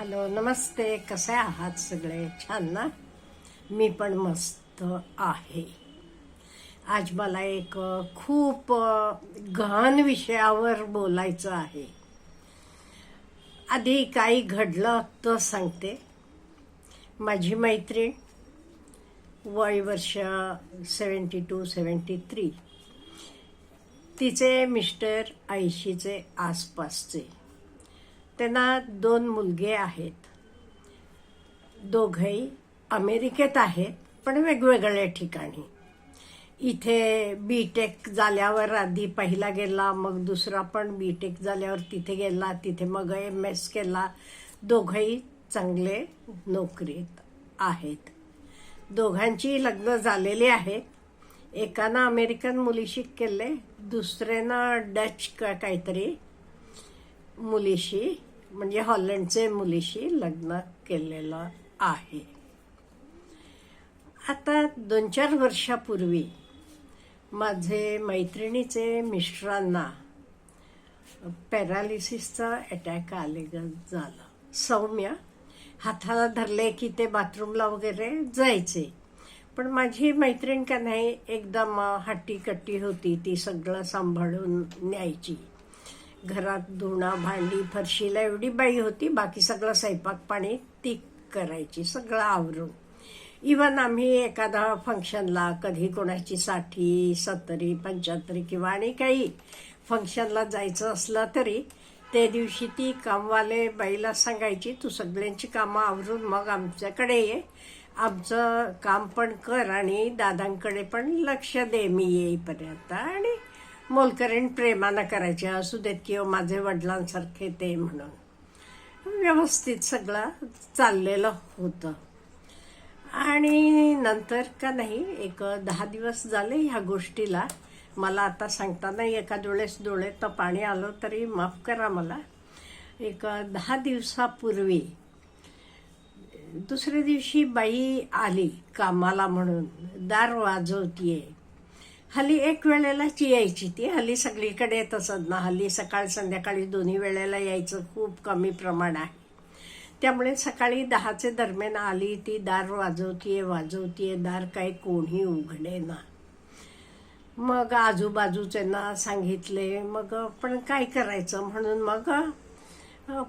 Hello नमस्ते. कसे आहात सगळे? छान ना? मी पण मस्त आहे. आज मला एक खूप गहन विषयावर बोलायचं आहे. आधी काही घडलं तर सांगते. माझी मैत्रीण वय वर्ष सेवन्टी टू सेवन्टी थ्री. तिचे मिस्टर ऐंशीचे आसपासचे. त्यांना दोन मुलगे आहेत. दोघंही अमेरिकेत आहेत पण वेगवेगळ्या ठिकाणी. इथे बी टेक झाल्यावर आधी पहिला गेला मग दुसरा पण बी टेक झाल्यावर तिथे गेला तिथे मग एम एस केला. दोघंही चांगले नोकरीत आहेत. दोघांची लग्न झालेली आहेत. एकानं अमेरिकन मुलीशी केले दुसऱ्यानं डच का काहीतरी मुलीशी म्हणजे हॉलंडचे मुलीशी लग्न केलेलं आहे. आता दोन चार वर्षापूर्वी माझे मैत्रिणीचे मिस्टरांना पॅरालिसिसचा अटॅक आले झालं. सौम्य हाताला धरले की ते बाथरूमला वगैरे जायचे. पण माझी मैत्रीण का नाही एकदम हट्टीकट्टी होती ती सगळं सांभाळून न्यायची. घरात धुणं भांडी फरशीला एवढी बाई होती बाकी सगळं स्वयंपाक पाणी ती करायची सगळं आवरून. इवन आम्ही एखादा फंक्शनला कधी कोणाची साठी सत्तरी पंच्याहत्तरी किंवा आणि काही फंक्शनला जायचं असलं तरी त्या दिवशी ती कामवाले बाईला सांगायची तू सगळ्यांची कामं आवरून मग आमच्याकडे ये. आमचं काम पण कर आणि दादांकडे पण लक्ष दे मी येईपर्यंत. आणि मोलकरीण प्रेमानं करायचे. असू देत किंवा माझे वडिलांसारखे ते म्हणून. व्यवस्थित सगळं चाललेलं होतं. आणि नंतर का नाही एक दहा दिवस झाले ह्या गोष्टीला. मला आता सांगताना एका एखाद वेळेस डोळे तर पाणी आलं तरी माफ करा मला. एक दहा दिवसापूर्वी दुसऱ्या दिवशी बाई आली कामाला म्हणून. दार वाजवतीये. हल्ली एक वेळेलाच यायची ती हल्ली सगळीकडे तसंच ना. हल्ली सकाळ संध्याकाळी दोन्ही वेळेला यायचं खूप कमी प्रमाण आहे. त्यामुळे सकाळी दहाचे दरम्यान आली ती दार वाजवतीये वाजवतीये दार काही कोणी उघडे ना. मग आजूबाजूच्यांना सांगितले मग पण काय करायचं? म्हणून मग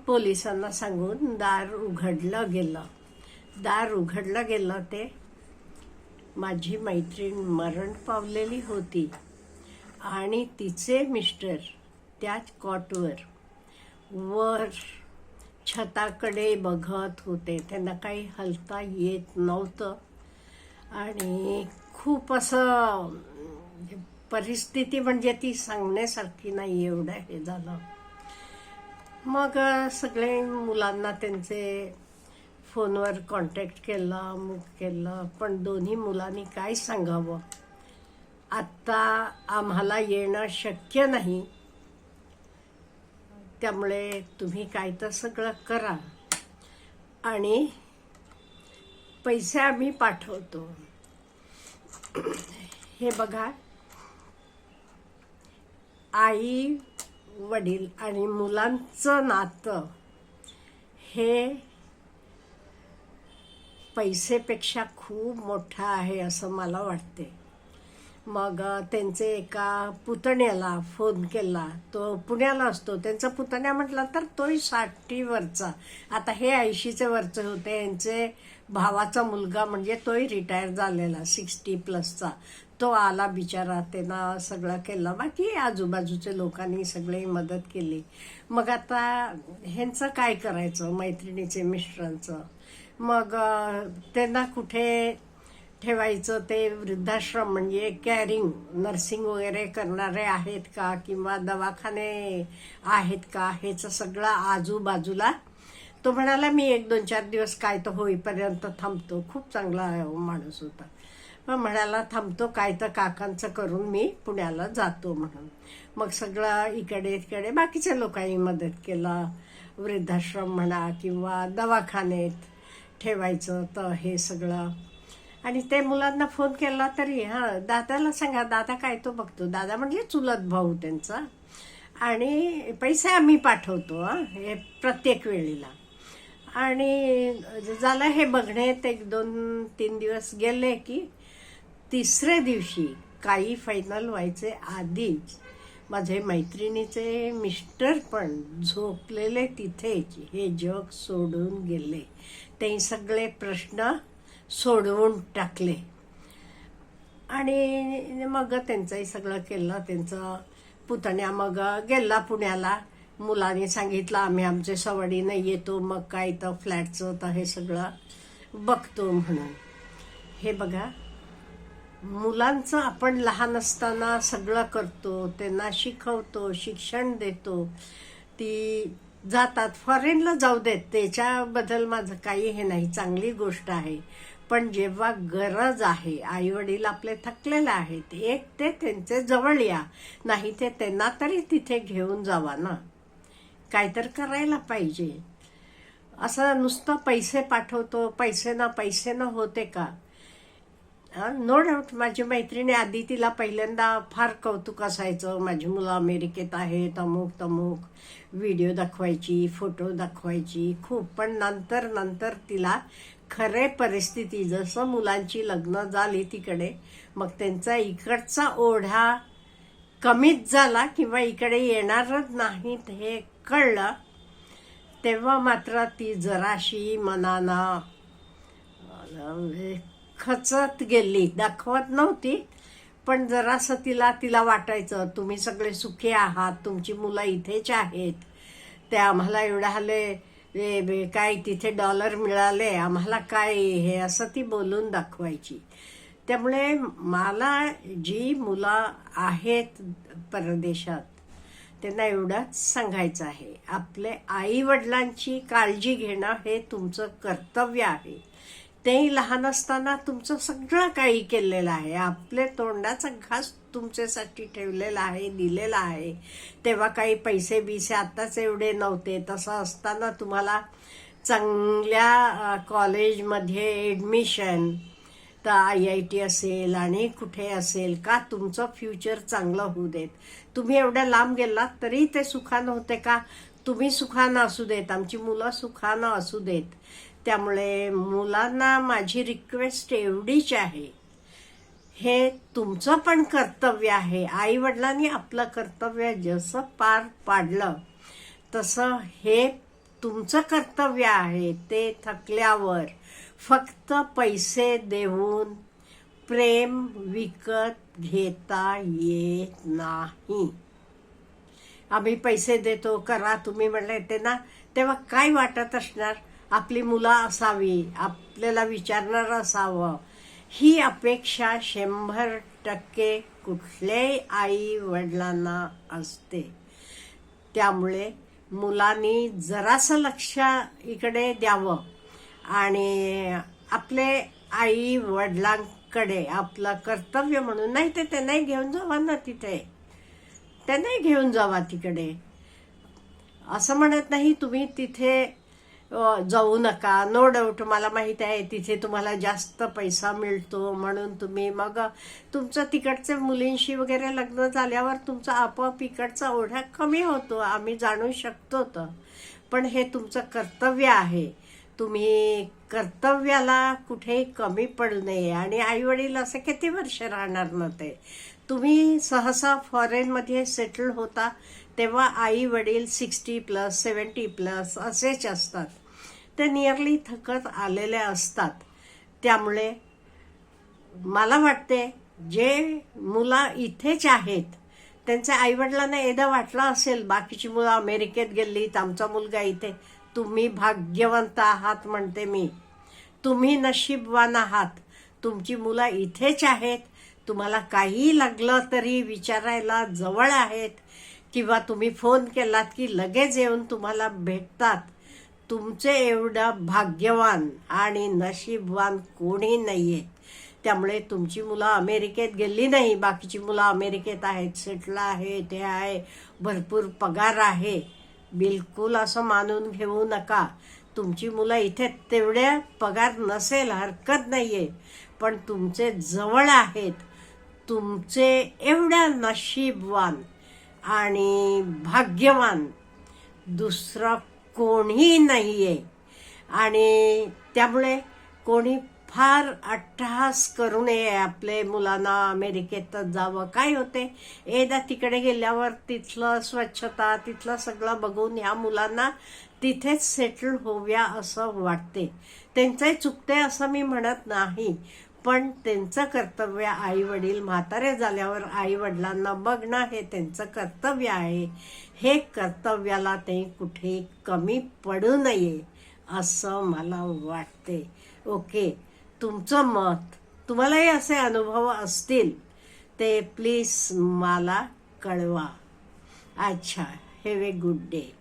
पोलिसांना सांगून दार उघडलं गेलं. दार उघडलं गेलं ते माझी मैत्रीण मरण पावलेली होती. आणि तिचे मिस्टर त्याच कॉटवर वर छताकडे बघत होते. त्यांना काही हलता येत नव्हतं. आणि खूप असं म्हणजे परिस्थिती म्हणजे ती सांगण्यासारखी नाही एवढं हे झालं. मग सगळे मुलांना त्यांचे फोनवर कॉन्टॅक्ट केला अमुक केलं पण दोन्ही मुलांनी काय सांगावं? आत्ता आम्हाला येणं शक्य नाही. त्यामुळे तुम्ही काय तर सगळं करा. आणि पैसे आम्ही पाठवतो. हे बघा. आई वडील आणि मुलांचं नातं हे पैसेपेक्षा खूप मोठा आहे असं मला वाटते. मग त्यांचे एका पुतण्याला फोन केला. तो पुण्याला असतो. त्यांचा पुतण्या म्हटला तर तोही साठी वरचा. आता हे ऐंशीचे वरचे होते. यांचे भावाचा मुलगा म्हणजे तोही रिटायर झालेला सिक्स्टी प्लसचा. तो आला बिचारा. त्यांना सगळं केलं. बाकी आजूबाजूच्या लोकांनी सगळे मदत केली. मग आता ह्यांचं काय करायचं? मैत्रिणीचे मिस्टरांचं? मग त्यांना कुठे ठेवायचं? ते वृद्धाश्रम म्हणजे कॅरिंग नर्सिंग वगैरे करणारे आहेत का? किंवा दवाखाने आहेत का? ह्याचं सगळं आजूबाजूला. तो म्हणाला मी एक दोन चार दिवस काय तर होईपर्यंत थांबतो. खूप चांगला माणूस होता. मग म्हणाला थांबतो काय तर काकांचं करून मी पुण्याला जातो म्हणून. मग सगळं इकडे तिकडे बाकीच्या लोकांनी मदत केला. वृद्धाश्रम म्हणा किंवा दवाखान्यात ठेवायचं तर हे सगळं. आणि ते मुलांना फोन केला तरी हां दादाला सांगा दादा काय तो बघतो? दादा म्हणजे चुलत भाऊ त्यांचा. आणि पैसे आम्ही पाठवतो हा हे प्रत्येक वेळेला. आणि झालं हे बघण्यात एक दोन तीन दिवस गेले की तिसऱ्या दिवशी काही फायनल व्हायचे आधीच माझे मैत्रिणीचे मिस्टर पण झोपलेले तिथेच हे जग सोडून गेले. ते सगळे प्रश्न सोडवून टाकले. आणि मग त्यांचंही सगळं केलं. त्यांचं पुतण्या मग गेला पुण्याला. मुलांनी सांगितलं आम्ही आमचे सवडीनं येतो मग काय तर फ्लॅटचं तर हे सगळं बघतो म्हणून. हे बघा मुलांचं आपण लहान असताना सगळं करतो त्यांना शिकवतो शिक्षण देतो. ती जातात. फॉरेनला जाऊ देत. त्याच्याबद्दल माझं काही हे नाही. चांगली गोष्ट आहे. पण जेव्हा गरज आहे आई वडील आपले थकलेले आहेत एक ते त्यांचे जवळ या. नाही ते त्यांना तरी तिथे घेऊन जावा ना. काय तर करायला पाहिजे. असं नुसतं पैसे पाठवतो. पैसे ना पैसे ना होते का? नो डाऊट माझी मैत्रिणी आधी तिला पहिल्यांदा फार कौतुक असायचं. माझी मुलं अमेरिकेत आहेत अमुक तमुक. व्हिडिओ दाखवायची फोटो दाखवायची. खूप. पण नंतर नंतर तिला खरे परिस्थिती जसं मुलांची लग्न झाली तिकडे मग त्यांचा इकडचा ओढा कमीच झाला किंवा इकडे येणारच नाहीत हे कळलं तेव्हा मात्र ती जराशी मनाना खचत गेली दाखवत नव्हती. पण जरासं तिला तिला वाटायचं तुम्ही सगळे सुखी आहात तुमची मुलं इथेच आहेत. ते आम्हाला एवढा हले काय तिथे डॉलर मिळाले आम्हाला काय हे? असं ती बोलून दाखवायची. त्यामुळे मला जी मुलं आहेत परदेशात त्यांना एवढंच सांगायचं आहे. आपले आई वडिलांची काळजी घेणं हे तुमचं कर्तव्य आहे. तेही लहान असताना तुमचं सगळं काही केलेलं आहे. आपले तोंडाचा घास तुमच्यासाठी ठेवलेला आहे दिलेला आहे. तेव्हा काही पैसे बिसे आत्ताच एवढे नव्हते. तसं असताना तुम्हाला चांगल्या कॉलेजमध्ये ॲडमिशन तर आय आय टी असेल आणि कुठे असेल का तुमचं फ्युचर चांगलं होऊ देत. तुम्ही एवढ्या लांब गेलात तरी ते सुखानं होते का? तुम्ही सुखानं असू देत. आमची मुलं सुखानं असू देत. त्यामुळे मुलांना माझी रिक्वेस्ट एवढीच आहे. हे तुमचं पण कर्तव्य आहे. आई वडिलांनी आपलं कर्तव्य जसं पार पाडलं तसं हे तुमचं कर्तव्य आहे. ते थकल्यावर फक्त पैसे देऊन प्रेम विकत घेता येत नाही. आम्ही पैसे देतो करा तुम्ही म्हणले ते ना तेव्हा काय वाटत असणार? आपली मुलं असावी आपल्याला विचारणारं असावं. ही अपेक्षा शंभर टक्के कुठल्याही आई वडिलांना असते. त्यामुळे मुलांनी जरासं लक्ष इकडे द्यावं आणि आपले आई वडिलांकडे आपलं कर्तव्य म्हणून नाही ते त्यांनाही घेऊन जावा ना तिथे. त्यांनाही घेऊन जावा तिकडे. असं म्हणत नाही तुम्ही तिथे जाऊ नका. नो डाऊट मला माहीत आहे तिथे तुम्हाला जास्त पैसा मिळतो म्हणून तुम्ही मग तुमचं तिकडचे मुलींशी वगैरे लग्न झाल्यावर तुमचा आपोआप इकडचा ओढा कमी होतो आम्ही जाणू शकतो तर. पण हे तुमचं कर्तव्य आहे. तुम्ही कर्तव्याला कुठेही कमी पडू नये. आणि आईवडील असे असं किती वर्ष राहणार ना ते? तुम्ही सहसा फॉरेनमध्ये सेटल होता तेव्हा आई वडील सिक्स्टी प्लस सेवन्टी प्लस असेच असतात. ते नियरली थकत आलेले असतात. त्यामुळे मला वाटते जे मुलं इथेच आहेत त्यांच्या आईवडिलांना एकदा वाटलं असेल बाकीची मुलं अमेरिकेत गेलीत आमचा मुलगा इथे तुम्ही भाग्यवंत आहात म्हणते मी. तुम्ही नशीबवान आहात. तुमची मुलं इथेच आहेत. तुम्हाला काही लागलं तरी विचारायला जवळ आहेत. किंवा तुम्ही फोन केलात की लगेच येऊन तुम्हाला भेटतात. तुमचे एवढं भाग्यवान आणि नशीबवान कोणी नाहीये. त्यामुळे तुमची मुलं अमेरिकेत गेली नाही. बाकीची मुलं अमेरिकेत आहेत. सेटल आहे ते आहे. भरपूर पगार आहे. बिलकुल असं मानून घेऊ नका. तुमची मुलं इथे तेवढ्या पगार नसेल हरकत नाही आहे पण तुमचे जवळ आहेत. तुमचे एवढ्या नशीबवान आणि भाग्यवान. दुसरं कोणीही नाही आहे आणि त्यामुळे कोणी फार अट्टहास करू नये आपले मुलांना. अमेरिकेतच जावं काय होते? एकदा तिकडे गेल्यावर तिथलं स्वच्छता तिथलं सगळं बघून ह्या मुलांना तिथेच सेटल होऊया असं वाटते. त्यांचंही चुकते असं मी म्हणत नाही. पण त्यांचं कर्तव्य आई वडील म्हातारे झाल्यावर आई वडिलांना बघणं हे त्यांचं कर्तव्य आहे. हे कर्तव्याला ते कुठे कमी पडू नये असं मला वाटते. ओके तुमचं मत? तुम्हालाही असे अनुभव असतील ते प्लीज मला कळवा. अच्छा हॅव ए गुड डे